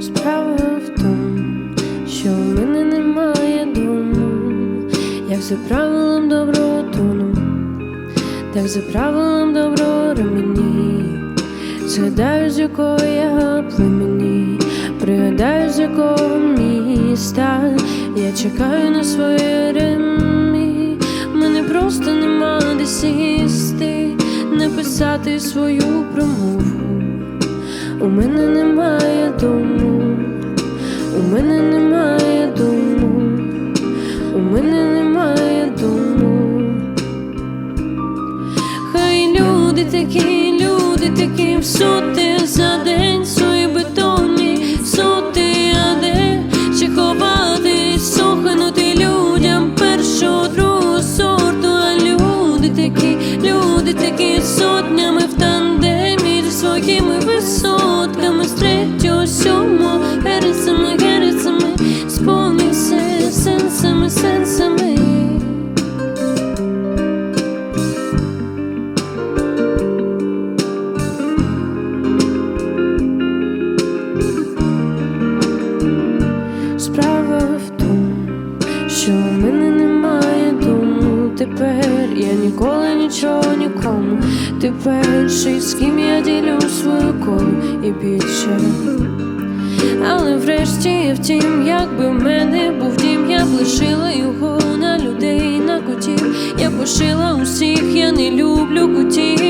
Справа в тому, що в мене немає дому, як за правилом доброго тону, так за правилом доброго ремені, згадаю, з якого я племені, пригадаю, з якого міста. Я чекаю на своє написати свою промову. У мене немає дому, у мене немає дому, у мене немає дому. Хай люди такі, люди такі, соти за такі сотнями в тандемі своїми висотками з третього, сьомого, герцами, герцами, сповнився сенсами, сенсами. Справа в тому, що мене я ніколи нічого нікому. Ти перший, з ким я ділю свою колу і більше. Але врешті, втім, якби в мене був дім, я б лишила його на людей, на котів. Я пошила усіх, я не люблю котів. О,